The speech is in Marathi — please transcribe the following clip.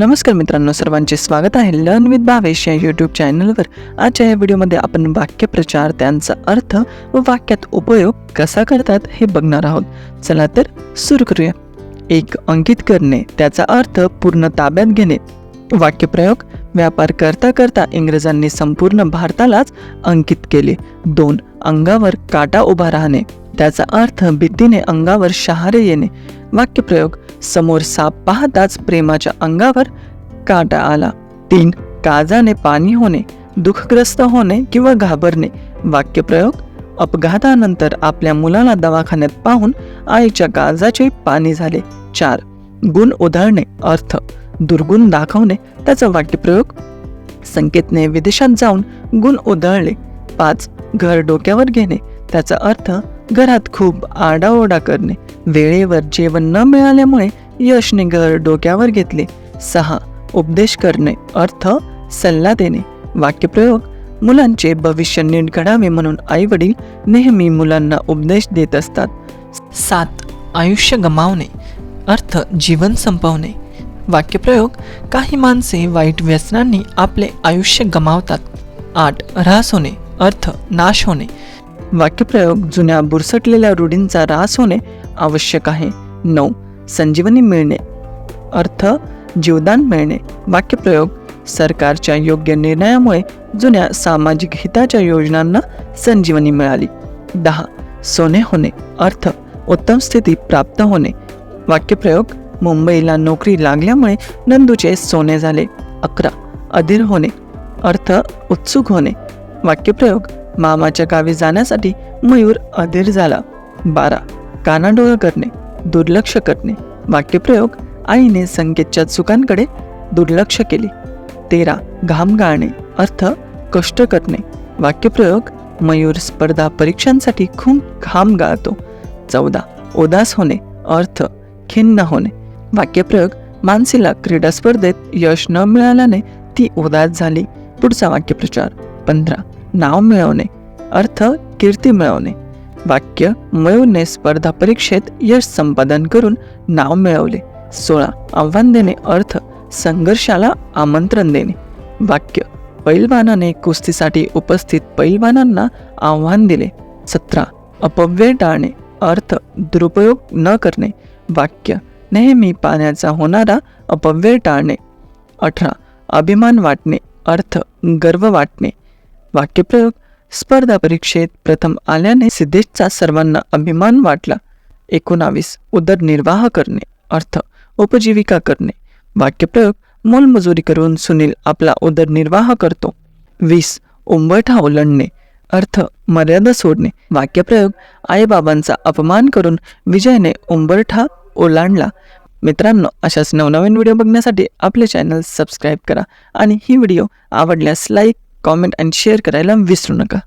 नमस्कार मित्रांनो सर्वांचे स्वागत आहे लर्न विथ भावेश या यूट्यूब चॅनलवर आजच्या या व्हिडिओमध्ये आपण वाक्यप्रचार त्यांचा अर्थ व वाक्यात उपयोग कसा करतात हे बघणार आहोत. चला तर सुरू करूया. एक अंकित करणे त्याचा अर्थ पूर्ण ताब्यात घेणे. वाक्यप्रयोग व्यापार करता करता इंग्रजांनी संपूर्ण भारतालाच अंकित केले. दोन अंगावर काटा उभा राहणे त्याचा अर्थ भीतीने अंगावर शहारे येणे. वाक्यप्रयोग समोर साप पाहताच प्रेमाच्या अंगावर काटा आला. तीन काजाने पाणी होणे दुःखग्रस्त होणे किंवा घाबरणे. वाक्यप्रयोग अपघातानंतर आपल्या मुलाला दवाखान्यात पाहून आईच्या काळजाचे पाणी झाले. चार गुण उधळणे अर्थ. दुर्गुण दाखवणे त्याचा वाक्यप्रयोग संकेतने विदेशात जाऊन गुण उधळले. पाच घर डोक्यावर घेणे त्याचा अर्थ घरात खूप आडाओरडा करणे. वेळेवर जेवण न मिळाल्यामुळे यशने घर डोक्यावर घेतले. सहा. उपदेश करणे. अर्थ सल्ला देणे. वाक्यप्रयोग मुलांचे भविष्य नीट घडावे म्हणून आई वडील नेहमी मुलांना उपदेश देत असतात. सात. आयुष्य गमावणे. अर्थ जीवन संपवणे. वाक्यप्रयोग काही माणसे वाईट व्यसनांनी आपले आयुष्य गमावतात. आठ. ऱ्हास होणे. अर्थ नाश होणे. वाक्यप्रयोग जुन्या बुरसटलेल्या रूढींचा ऱ्हास होणे आवश्यक आहे. नऊ. संजीवनी मिळणे. अर्थ जीवदान मिळणे. वाक्यप्रयोग सरकारच्या योग्य निर्णयामुळे जुन्या सामाजिक हिताच्या योजनांना संजीवनी मिळाली. दहा. सोने होणे. अर्थ उत्तम स्थिती प्राप्त होणे. वाक्यप्रयोग मुंबईला नोकरी लागल्यामुळे नंदूचे सोने झाले. अकरा. अधीर होणे. अर्थ उत्सुक होणे. वाक्यप्रयोग मामाच्या गावी जाण्यासाठी मयूर अधीर झाला. बारा. कानाडोळा करणे दुर्लक्ष करणे वाक्यप्रयोग आईने संकेतच्या चुकांकडे दुर्लक्ष केले. तेरा. घाम गाळणे अर्थ कष्ट करणे. वाक्यप्रयोग मयूर स्पर्धा परीक्षांसाठी खूप घाम गाळतो. चौदा. उदास होणे अर्थ खिन्न होणे. वाक्यप्रयोग मानसीला क्रीडा स्पर्धेत यश न मिळाल्याने ती उदास झाली. पुढचा वाक्यप्रचार. पंधरा. नाव मिळवणे अर्थ कीर्ती मिळवणे. वाक्य मयूरने स्पर्धा परीक्षेत यश संपादन करून नाव मिळवले. सोळा. आव्हान देणे. अर्थ संघर्षाला आमंत्रण देणे. वाक्य पैलवानाने कुस्तीसाठी उपस्थित पैलवानांना आव्हान दिले. सतरा. अपव्यय टाळणे. अर्थ दुरुपयोग न करणे. वाक्य नेहमी पाण्याचा होणारा अपव्यय टाळणे. अठरा. अभिमान वाटणे. अर्थ गर्व वाटणे. वाक्यप्रयोग स्पर्धा परीक्षेत प्रथम आल्याने सिद्धेशचा सर्वांना अभिमान वाटला. एकोणावीस उदरनिर्वाह करणे अर्थ उपजीविका करणे वाक्यप्रयोग मोलमजुरी करून सुनील आपला उदरनिर्वाह करतो. वीस उंबरठा ओलांडणे अर्थ मर्यादा सोडणे वाक्यप्रयोग आईबाबांचा अपमान करून विजयने उंबरठा ओलांडला. मित्रांनो अशाच नवनवीन व्हिडिओ बघण्यासाठी आपले चॅनल सबस्क्राईब करा आणि ही व्हिडिओ आवडल्यास लाईक कॉमेंट आणि शेअर करायला विसरू नका.